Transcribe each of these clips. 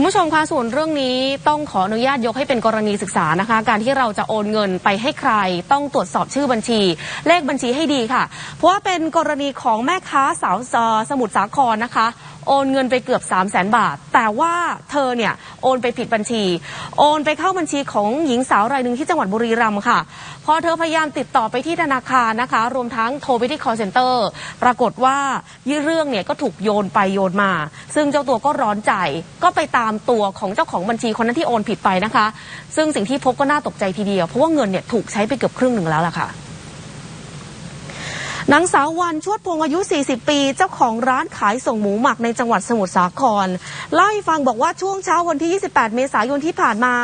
คุณผู้ชมคะส่วนเรื่องนี้ต้องขออนุญาตยกให้เป็นกรณีศึกษานะคะ การที่เราจะโอนเงินไปให้ใคร ต้องตรวจสอบชื่อบัญชี เลขบัญชีให้ดีค่ะ เพราะว่าเป็นกรณีของแม่ค้าสาวสมุทรสาครนะคะ โอนเงินไปเกือบ 3 0 0แสนบาท แต่ว่าเธอเนี่ยโอนไปผิดบัญชี โอนไปเข้าบัญชีของหญิงสาวรายหนึ่งที่จังหวัดบุรีรัมย์ค่ะพอเธอพยายามติดต่อไปที่ธนาคารนะคะ รวมทั้งโทรไปที่ call center ปรากฏว่ายี่เรื่องเนี่ยก็ถูกโยนไปโยนมา ซึ่งเจ้าตัวก็ร้อนใจก็ไปตามตัวของเจ้าของบัญชีคนนั้นที่โอนผิดไปนะคะ ซึ่งสิ่งที่พบก็น่าตกใจทีเดียว เพราะว่าเงินเนี่ยถูกใช้ไปเกือบครึ่งหนึ่งแล้วล่ะค่ะนางสาววันชวดพงอายุ 40 ปี เจ้าของร้านขายส่งหมูหมักในจังหวัดสมุทรสาครเล่าให้ฟังบอกว่าช่วงเช้าวันที่ 28 เมษายนที่ผ่านมา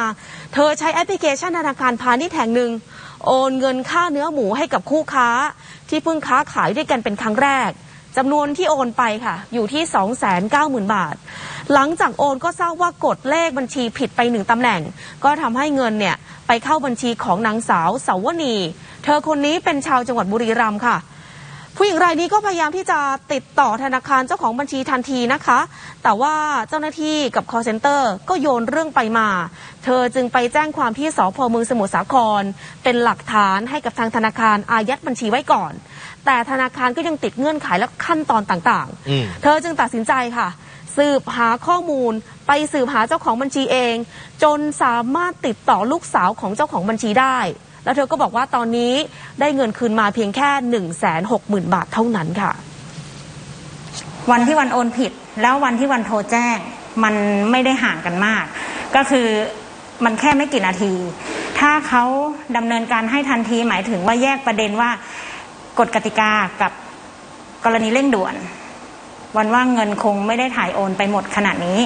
เธอใช้แอปพลิเคชันธนาคารพาณิชย์แห่งหนึ่ง โอนเงินค่าเนื้อหมูให้กับคู่ค้า ที่เพิ่งค้าขายด้วยกันเป็นครั้งแรกจำนวนที่โอนไปค่ะ อยู่ที่ 290,000 บาท หลังจากโอนก็ทราบว่ากดเลขบัญชีผิดไปหนึ่งตำแหน่ง ก็ทำให้เงินเนี่ยไปเข้าบัญชีของนางสาวเสาวนีเธอคนนี้เป็นชาวจังหวัดบุรีรัมย์ค่ะผู้หญิงรายนี้ก็พยายามที่จะติดต่อธนาคารเจ้าของบัญชีทันทีนะคะ แต่ว่าเจ้าหน้าที่กับ call center ก็โยนเรื่องไปมา เธอจึงไปแจ้งความที่สพเมืองสมุทรสาคร เป็นหลักฐานให้กับทางธนาคารอายัดบัญชีไว้ก่อน แต่ธนาคารก็ยังติดเงื่อนไขและขั้นตอนต่างอืมๆเธอจึงตัดสินใจค่ะ สืบหาข้อมูล ไปสืบหาเจ้าของบัญชีเอง จนสามารถติดต่อลูกสาวของเจ้าของบัญชีได้ แล้วเธอก็บอกว่าตอนนี้ได้เงินคืนมาเพียงแค่ 1 6 0 0 0 0 บาทเท่านั้นค่ะ วันที่วันโอนผิด แล้ววันที่วันโทรแจ้ง มันไม่ได้ห่างกันมาก ก็คือมันแค่ไม่กี่นาที ถ้าเขาดำเนินการให้ทันทีหมายถึงว่าแยกประเด็นว่ากฎกติกากับกรณีเร่งด่วน วันว่าเงินคงไม่ได้ถ่ายโอนไปหมดขนาดนี้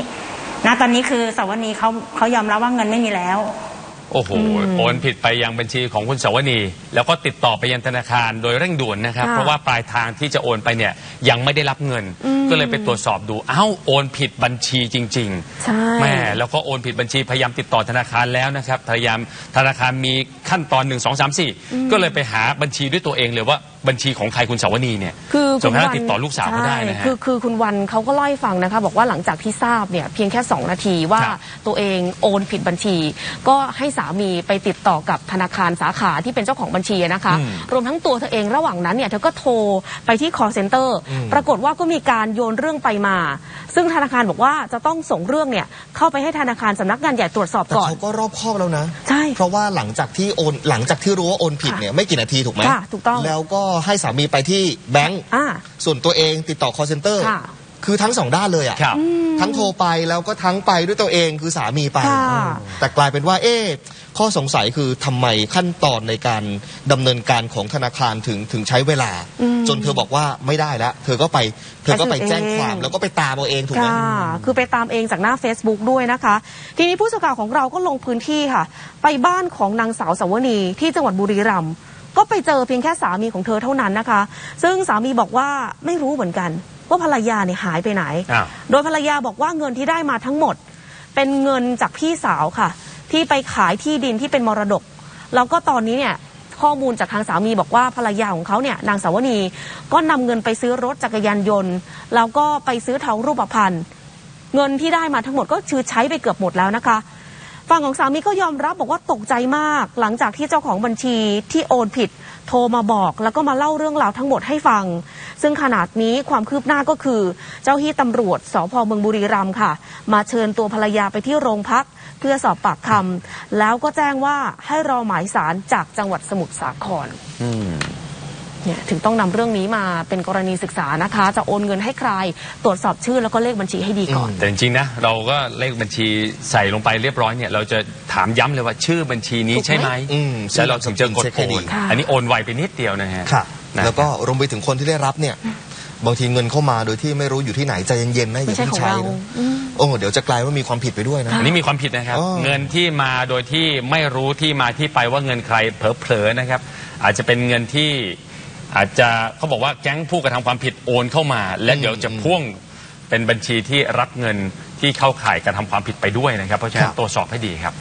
นะตอนนี้คือสาวนีเขาเขายอมรับว่าเงินไม่มีแล้ว โอ้โหโอนผิดไปยังบัญชีของคุณสวนี แล้วก็ติดต่อไปยังธนาคารโดยเร่งด่วนนะครับค่ะเพราะว่าปลายทางที่จะโอนไปเนี่ยยังไม่ได้รับเงิน ก็เลยไปตรวจสอบดูเอ้าโอนผิดบัญชีจริงใช่ๆแม่แล้วก็โอนผิดบัญชีพยายามติดต่อธนาคารแล้วนะครับพยายามธนาคารมี ขั้นตอน1 2 3 4ก็เลยไปหาบัญชีด้วยตัวเองเลยว่าบัญชีของใครคุณสวนีเนี่ยคือจนกระทั่งติดต่อลูกสาวเขาได้นะใช่ฮะคือคือคุณวันเขาก็เล่าให้ฟังนะคะ บอกว่าหลังจากที่ทราบเนี่ยเพียงแค่ 2 นาทีว่าครับตัวเองโอนผิดบัญชี ก็ให้สามีไปติดต่อกับธนาคารสาขาที่เป็นเจ้าของบัญชีนะคะอืมรวมทั้งตัวเธอเองระหว่างนั้นเนี่ยเธอก็โทรไปที่ call center ปรากฏว่าก็มีการโยนเรื่องไปมา ซึ่งธนาคารบอกว่าจะต้องส่งเรื่องเนี่ยเข้าไปให้ธนาคารสำนักงานใหญ่ตรวจสอบแต่ก่อนเขาก็รอบคอบแล้วนะใช่เพราะว่าหลังจากที่โอนหลังจากที่รู้ว่าโอนผิดค่ะเนี่ยไม่กี่นาทีถูกไหมค่ะถูกต้องแล้วก็ให้สามีไปที่แบงก์อ่าส่วนตัวเองติดต่อ call center ค่ะคือทั้งสองด้านเลยอะครับทั้งโทรไปแล้วก็ทั้งไปด้วยตัวเองคือสามีไปค่ะแต่กลายเป็นว่าเอ๊ะ ข้อสงสัยคือทำไมขั้นตอนในการดำเนินการของธนาคารถึงถึงใช้เวลาจนเธอบอกว่าไม่ได้แล้ว เธอก็ไปเธอก็ไปแจ้งความแล้วก็ไปตามเอาเองถูกไหม ค่ะคือไปตามเองจากหน้า Facebook ด้วยนะคะ ทีนี้ผู้สื่อข่าวของเราก็ลงพื้นที่ค่ะ ไปบ้านของนางสาวสาวนีที่จังหวัดบุรีรัมย์ก็ไปเจอเพียงแค่สามีของเธอเท่านั้นนะคะ ซึ่งสามีบอกว่าไม่รู้เหมือนกัน ว่าภรรยาเนี่ยหายไปไหน อ้าว โดยภรรยาบอกว่าเงินที่ได้มาทั้งหมด เป็นเงินจากพี่สาวค่ะ ที่ไปขายที่ดินที่เป็นมรดก แล้วก็ตอนนี้เนี่ยข้อมูลจากทางสามีบอกว่าภรรยาของเขาเนี่ยนางสาวนีก็นำเงินไปซื้อรถจักรยานยนต์ แล้วก็ไปซื้อทองรูปพรรณเงินที่ได้มาทั้งหมดก็คือใช้ไปเกือบหมดแล้วนะคะฝั่งของสามีก็ยอมรับบอกว่าตกใจมาก หลังจากที่เจ้าของบัญชีที่โอนผิด โทรมาบอก แล้วก็มาเล่าเรื่องราวทั้งหมดให้ฟัง ซึ่งขนาดนี้ความคืบหน้าก็คือ เจ้าที่ตำรวจสพเมืองบุรีรัมย์ค่ะ มาเชิญตัวภรรยาไปที่โรงพักเพื่อสอบปากคำแล้วก็แจ้งว่าให้รอหมายสารจากจังหวัดสมุทรสาครอืมเนี่ยถึงต้องนำเรื่องนี้มาเป็นกรณีศึกษานะคะ จะโอนเงินให้ใคร ตรวจสอบชื่อแล้วก็เลขบัญชีให้ดีก่อน แต่จริงๆนะเราก็เลขบัญชีใส่ลงไปเรียบร้อยเนี่ยเราจะถามย้ำเลยว่าชื่อบัญชีนี้ถูกไหมใช่ไหมอืมแล้วเราถึงจะกดเช็คโอให้ดีนค่ะอันนี้โอนไวไปนิดเดียวนะฮะ ค่ะนะแล้วก็รวมไปถึงคนที่ได้รับเนี่ย บางทีเงินเข้ามาโดยที่ไม่รู้อยู่ที่ไหนใจเย็นๆนะอย่าไม่ใช่เพิ่งของใช้เรานะอืม โอ้เดี๋ยวจะกลายว่ามีความผิดไปด้วยนะ อันนี้มีความผิดนะครับ อ๋อ เงินที่มาโดยที่ไม่รู้ที่มาที่ไปว่าเงินใครเผลอๆนะครับ อาจจะเป็นเงินที่อาจจะเขาบอกว่าแก๊งผู้กระทำความผิดโอนเข้ามา และเดี๋ยวจะพ่วงเป็นบัญชีที่รับเงินที่เข้าข่ายกระทำความผิดไปด้วยนะครับ เพราะฉะนั้นตรวจสอบให้ดีครับ